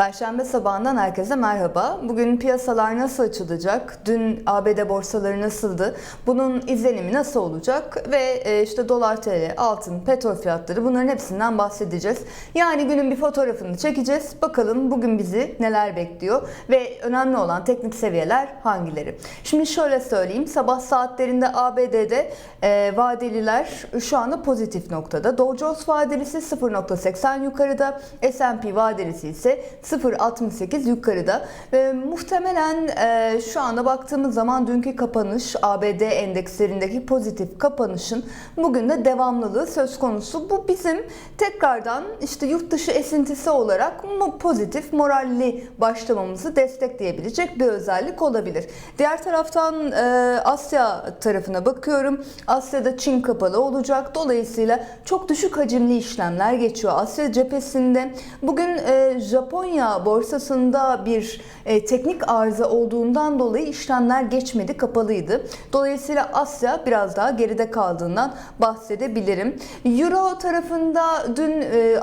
Perşembe sabahından herkese merhaba. Bugün piyasalar nasıl açılacak? Dün ABD borsaları nasıldı? Bunun izlenimi nasıl olacak? Ve e, işte dolar TL, altın, petrol fiyatları bunların hepsinden bahsedeceğiz. Yani günün bir fotoğrafını çekeceğiz. Bakalım bugün bizi neler bekliyor ve önemli olan teknik seviyeler hangileri? Şimdi şöyle söyleyeyim. Sabah saatlerinde ABD'de e, vadeliler şu anda pozitif noktada. Dow Jones vadelisi 0.80 yukarıda, S&P vadelisi ise 0.68 yukarıda. Ve muhtemelen e, şu anda baktığımız zaman dünkü kapanış ABD endekslerindeki pozitif kapanışın bugün de devamlılığı söz konusu. Bu bizim tekrardan işte yurt dışı esintisi olarak pozitif, moralli başlamamızı destekleyebilecek bir özellik olabilir. Diğer taraftan e, Asya tarafına bakıyorum. Asya'da Çin kapalı olacak. Dolayısıyla çok düşük hacimli işlemler geçiyor. Asya cephesinde bugün e, Japonya borsasında bir e, teknik arıza olduğundan dolayı işlemler geçmedi, kapalıydı. Dolayısıyla Asya biraz daha geride kaldığından bahsedebilirim. Euro tarafında dün e,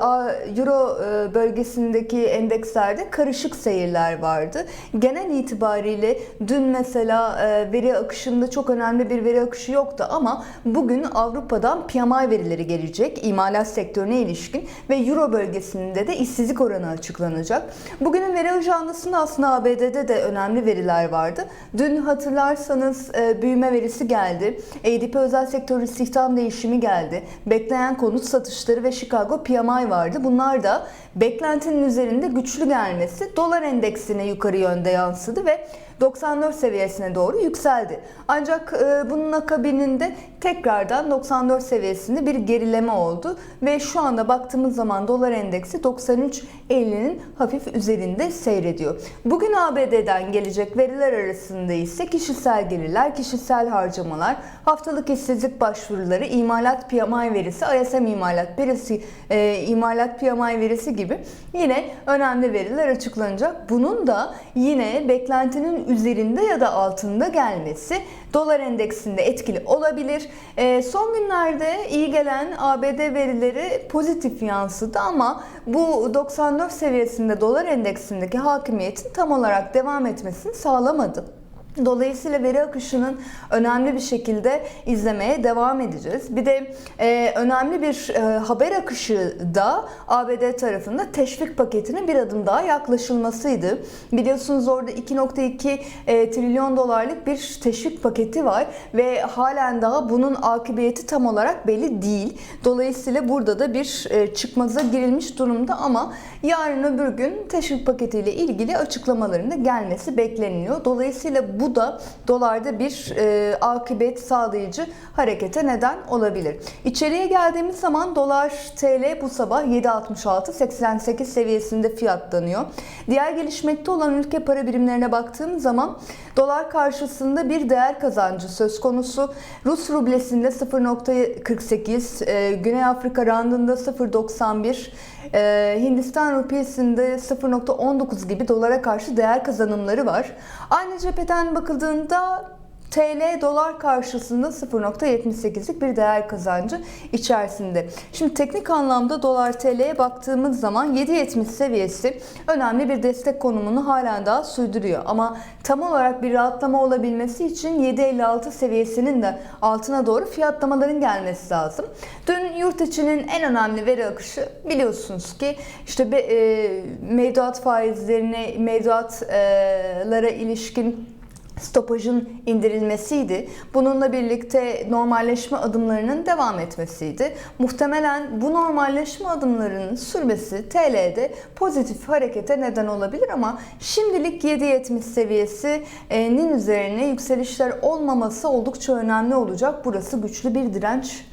Euro e, bölgesindeki endekslerde karışık seyirler vardı. Genel itibariyle dün mesela e, veri akışında çok önemli bir veri akışı yoktu ama bugün Avrupa'dan PMI verileri gelecek imalat sektörüne ilişkin ve Euro bölgesinde de işsizlik oranı açıklanacak. Bugünün veri ajandasında aslında ABD'de de önemli veriler vardı. Dün hatırlarsanız e, büyüme verisi geldi. ADP özel sektör istihdam değişimi geldi. Bekleyen konut satışları ve Chicago PMI vardı. Bunlar da beklentinin üzerinde güçlü gelmesi dolar endeksine yukarı yönde yansıdı ve 94 seviyesine doğru yükseldi. Ancak e, bunun akabininde tekrardan 94 seviyesinde bir gerileme oldu ve şu anda baktığımız zaman dolar endeksi 93.50'nin hafif üzerinde seyrediyor. Bugün ABD'den gelecek veriler arasında ise kişisel gelirler, kişisel harcamalar, haftalık işsizlik başvuruları, imalat PMI verisi, ISM imalat verisi, e, imalat PMI verisi gibi yine önemli veriler açıklanacak. Bunun da yine beklentinin üzerinde ya da altında gelmesi dolar endeksinde etkili olabilir. E, son günlerde iyi gelen ABD verileri pozitif yansıdı ama bu 94 seviyesinde dolar endeksindeki hakimiyetin tam olarak devam etmesini sağlamadı. Dolayısıyla veri akışının önemli bir şekilde izlemeye devam edeceğiz. Bir de e, önemli bir e, haber akışı da ABD tarafında teşvik paketine bir adım daha yaklaşılmasıydı. Biliyorsunuz orada 2.2 e, trilyon dolarlık bir teşvik paketi var ve halen daha bunun akıbeti tam olarak belli değil. Dolayısıyla burada da bir e, çıkmaza girilmiş durumda ama yarın öbür gün teşvik paketiyle ilgili açıklamaların da gelmesi bekleniyor. Dolayısıyla bu da dolarda bir e, akıbet sağlayıcı harekete neden olabilir. İçeriye geldiğimiz zaman dolar TL bu sabah 7.66-88 seviyesinde fiyatlanıyor. Diğer gelişmekte olan ülke para birimlerine baktığım zaman dolar karşısında bir değer kazancı söz konusu. Rus rublesinde 0.48, e, Güney Afrika randında 0.91, e, Hindistan rupiyesinde 0.19 gibi dolara karşı değer kazanımları var. Aynı cepheden bakıldığında TL dolar karşısında 0.78'lik bir değer kazancı içerisinde. Şimdi teknik anlamda dolar TL'ye baktığımız zaman 7.70 seviyesi önemli bir destek konumunu halen daha sürdürüyor. Ama tam olarak bir rahatlama olabilmesi için 7.56 seviyesinin de altına doğru fiyatlamaların gelmesi lazım. Dün yurt içinin en önemli veri akışı biliyorsunuz ki işte be, e, mevduat faizlerine, mevduatlara ilişkin stopajın indirilmesiydi. Bununla birlikte normalleşme adımlarının devam etmesiydi. Muhtemelen bu normalleşme adımlarının sürmesi TL'de pozitif harekete neden olabilir ama şimdilik 7.70 seviyesinin üzerine yükselişler olmaması oldukça önemli olacak. Burası güçlü bir direnç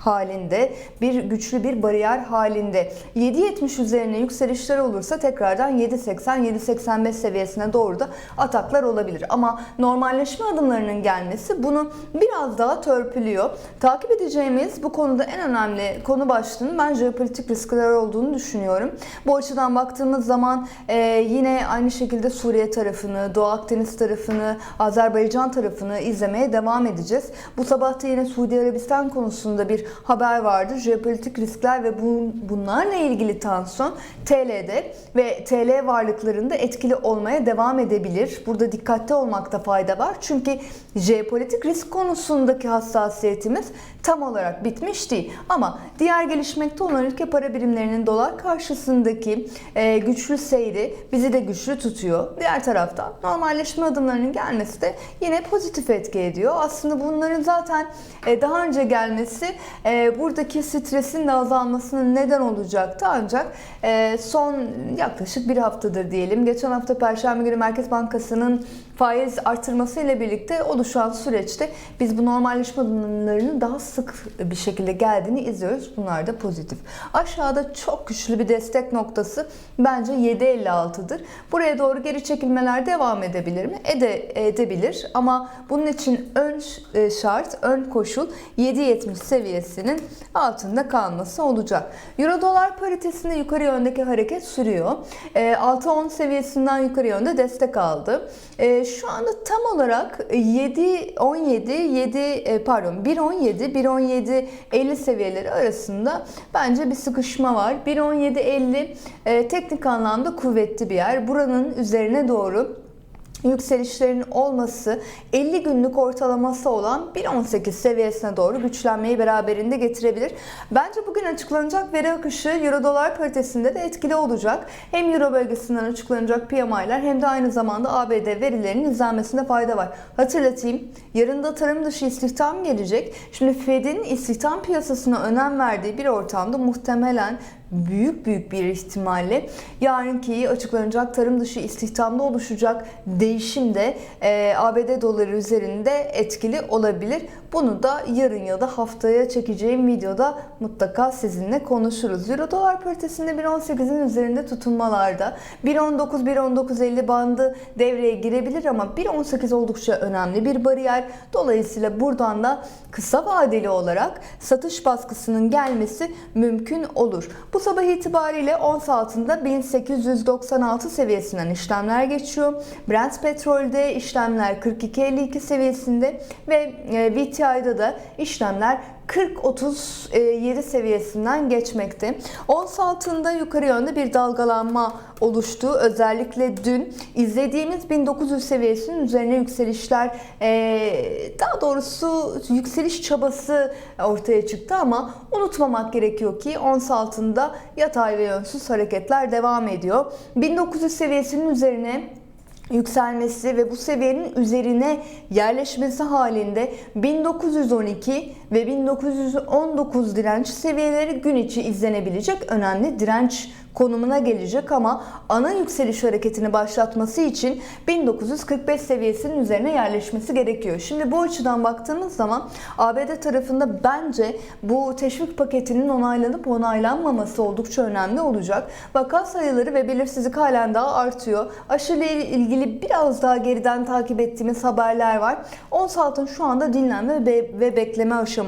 halinde, bir güçlü bir bariyer halinde. 7.70 üzerine yükselişler olursa tekrardan 7.80-7.85 seviyesine doğru da ataklar olabilir. Ama normalleşme adımlarının gelmesi bunu biraz daha törpülüyor. Takip edeceğimiz bu konuda en önemli konu başlığının ben jeopolitik riskler olduğunu düşünüyorum. Bu açıdan baktığımız zaman e, yine aynı şekilde Suriye tarafını, Doğu Akdeniz tarafını, Azerbaycan tarafını izlemeye devam edeceğiz. Bu sabah da yine Suudi Arabistan konusunda bir haber vardı. Jeopolitik riskler ve bu, bunlarla ilgili tansiyon TL'de ve TL varlıklarında etkili olmaya devam edebilir. Burada dikkatli olmakta fayda var. Çünkü jeopolitik risk konusundaki hassasiyetimiz tam olarak bitmiş değil. Ama diğer gelişmekte olan ülke para birimlerinin dolar karşısındaki e, güçlü seyri bizi de güçlü tutuyor. Diğer taraftan normalleşme adımlarının gelmesi de yine pozitif etki ediyor. Aslında bunların zaten e, daha önce gelmesi e, buradaki stresin de azalmasının neden olacaktı. Ancak e, son yaklaşık bir haftadır diyelim. Geçen hafta Perşembe günü Merkez Bankası'nın faiz artırması ile birlikte oluşan süreçte biz bu normalleşme adımlarının daha sık bir şekilde geldiğini izliyoruz. Bunlar da pozitif. Aşağıda çok güçlü bir destek noktası bence 7.56'dır. Buraya doğru geri çekilmeler devam edebilir mi? Ede, edebilir ama bunun için ön e, şart, ön koşul 7.70 seviyesinin altında kalması olacak. Euro dolar paritesinde yukarı yöndeki hareket sürüyor. E, 6.10 seviyesinden yukarı yönde destek aldı. E, şu anda tam olarak 7.17, 7 e, pardon 1.17, 1.17 50 seviyeleri arasında bence bir sıkışma var. 1.17.50 e, teknik anlamda kuvvetli bir yer. Buranın üzerine doğru yükselişlerin olması 50 günlük ortalaması olan 1.18 seviyesine doğru güçlenmeyi beraberinde getirebilir. Bence bugün açıklanacak veri akışı Euro dolar paritesinde de etkili olacak. Hem Euro bölgesinden açıklanacak PMI'ler hem de aynı zamanda ABD verilerinin izlenmesinde fayda var. Hatırlatayım yarın da tarım dışı istihdam gelecek. Şimdi Fed'in istihdam piyasasına önem verdiği bir ortamda muhtemelen büyük büyük bir ihtimalle yarınki açıklanacak tarım dışı istihdamda oluşacak değişim de e, ABD doları üzerinde etkili olabilir. Bunu da yarın ya da haftaya çekeceğim videoda mutlaka sizinle konuşuruz. Euro dolar paritesinde 1.18'in üzerinde tutunmalarda 1.19-1.19.50 bandı devreye girebilir ama 1.18 oldukça önemli bir bariyer. Dolayısıyla buradan da kısa vadeli olarak satış baskısının gelmesi mümkün olur. Bu sabah itibariyle ons altında 1896 seviyesinden işlemler geçiyor. Brent petrolde işlemler 42.52 seviyesinde ve e, VTI'da da işlemler 40-37 seviyesinden geçmekte. Ons altında yukarı yönde bir dalgalanma oluştu. Özellikle dün izlediğimiz 1900 seviyesinin üzerine yükselişler ee, daha doğrusu yükseliş çabası ortaya çıktı ama unutmamak gerekiyor ki ons altında yatay ve yönsüz hareketler devam ediyor. 1900 seviyesinin üzerine yükselmesi ve bu seviyenin üzerine yerleşmesi halinde 1912 ve 1919 direnç seviyeleri gün içi izlenebilecek önemli direnç konumuna gelecek ama ana yükseliş hareketini başlatması için 1945 seviyesinin üzerine yerleşmesi gerekiyor. Şimdi bu açıdan baktığımız zaman ABD tarafında bence bu teşvik paketinin onaylanıp onaylanmaması oldukça önemli olacak. Vaka sayıları ve belirsizlik halen daha artıyor. Aşı ile ilgili biraz daha geriden takip ettiğimiz haberler var. Ons altın şu anda dinlenme ve bekleme aşamasında.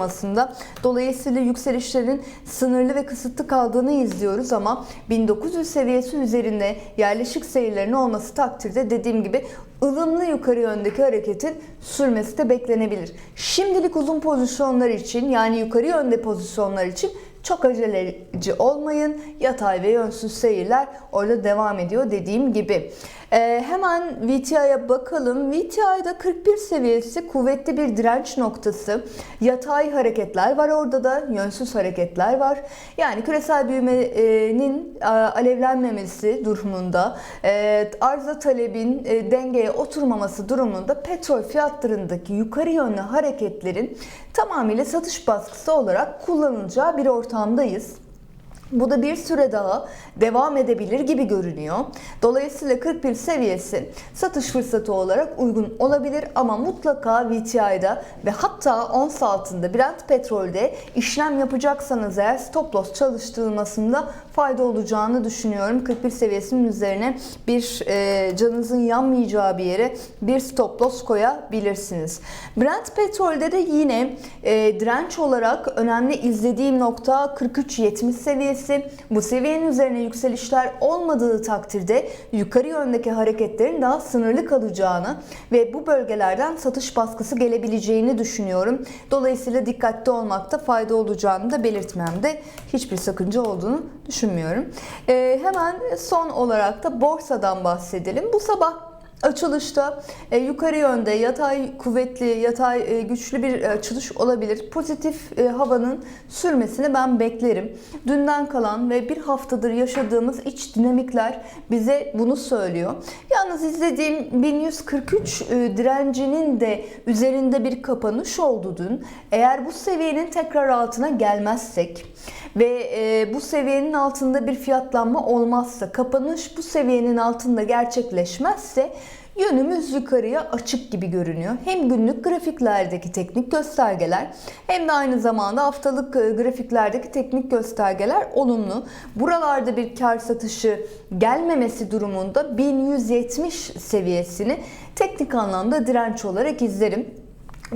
Dolayısıyla yükselişlerin sınırlı ve kısıtlı kaldığını izliyoruz ama 1900 seviyesi üzerinde yerleşik seyirlerin olması takdirde dediğim gibi ılımlı yukarı yöndeki hareketin sürmesi de beklenebilir. Şimdilik uzun pozisyonlar için yani yukarı yönde pozisyonlar için çok aceleci olmayın. Yatay ve yönsüz seyirler orada devam ediyor dediğim gibi. Ee, hemen VTI'ye bakalım. VTI'de 41 seviyesi kuvvetli bir direnç noktası. Yatay hareketler var orada da, yönsüz hareketler var. Yani küresel büyümenin e, alevlenmemesi durumunda, e, arıza talebin e, dengeye oturmaması durumunda petrol fiyatlarındaki yukarı yönlü hareketlerin tamamıyla satış baskısı olarak kullanılacağı bir ortamdayız. Bu da bir süre daha devam edebilir gibi görünüyor. Dolayısıyla 41 seviyesi satış fırsatı olarak uygun olabilir ama mutlaka VTI'da ve hatta ons altında Brent petrolde işlem yapacaksanız eğer stop loss çalıştırılmasında fayda olacağını düşünüyorum. 41 seviyesinin üzerine bir e, canınızın yanmayacağı bir yere bir stop loss koyabilirsiniz. Brent petrolde de yine e, direnç olarak önemli izlediğim nokta 43.70 seviyesi. Bu seviyenin üzerine yükselişler olmadığı takdirde yukarı yöndeki hareketlerin daha sınırlı kalacağını ve bu bölgelerden satış baskısı gelebileceğini düşünüyorum. Dolayısıyla dikkatli olmakta fayda olacağını da belirtmemde hiçbir sakınca olduğunu düşünmüyorum. Ee, hemen son olarak da borsadan bahsedelim. Bu sabah Açılışta e, yukarı yönde yatay kuvvetli, yatay e, güçlü bir açılış olabilir. Pozitif e, havanın sürmesini ben beklerim. Dünden kalan ve bir haftadır yaşadığımız iç dinamikler bize bunu söylüyor. Yalnız izlediğim 1143 e, direncinin de üzerinde bir kapanış oldu dün. Eğer bu seviyenin tekrar altına gelmezsek ve e, bu seviyenin altında bir fiyatlanma olmazsa, kapanış bu seviyenin altında gerçekleşmezse yönümüz yukarıya açık gibi görünüyor. Hem günlük grafiklerdeki teknik göstergeler hem de aynı zamanda haftalık e, grafiklerdeki teknik göstergeler olumlu. Buralarda bir kar satışı gelmemesi durumunda 1170 seviyesini teknik anlamda direnç olarak izlerim.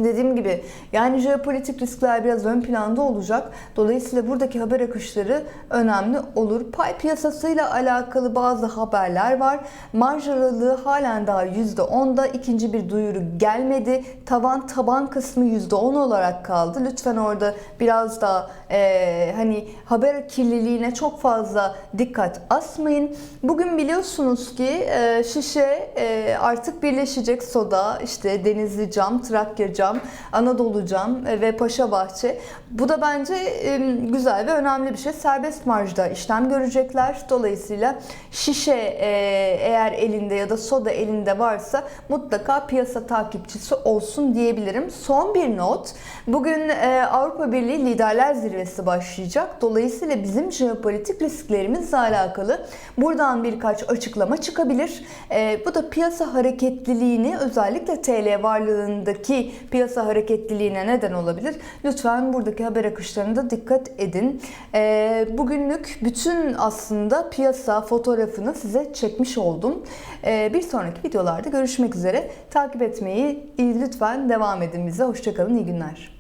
Dediğim gibi yani jeopolitik riskler biraz ön planda olacak. Dolayısıyla buradaki haber akışları önemli olur. Pay piyasasıyla alakalı bazı haberler var. Marj aralığı halen daha %10'da. ikinci bir duyuru gelmedi. Tavan taban kısmı %10 olarak kaldı. Lütfen orada biraz daha e, hani haber kirliliğine çok fazla dikkat asmayın. Bugün biliyorsunuz ki e, şişe e, artık birleşecek soda, işte denizli cam, trakya cam Anadolu cam e, ve Paşa Bahçe. Bu da bence e, güzel ve önemli bir şey. Serbest marjda işlem görecekler. Dolayısıyla şişe e, eğer elinde ya da soda elinde varsa mutlaka piyasa takipçisi olsun diyebilirim. Son bir not. Bugün Avrupa Birliği Liderler Zirvesi başlayacak. Dolayısıyla bizim jeopolitik risklerimizle alakalı buradan birkaç açıklama çıkabilir. Bu da piyasa hareketliliğini özellikle TL varlığındaki piyasa hareketliliğine neden olabilir. Lütfen buradaki haber akışlarında dikkat edin. Ee, bugünlük bütün aslında piyasa fotoğrafını size çekmiş oldum. Ee, bir sonraki videolarda görüşmek üzere. Takip etmeyi lütfen devam edin bize. Hoşçakalın, iyi günler.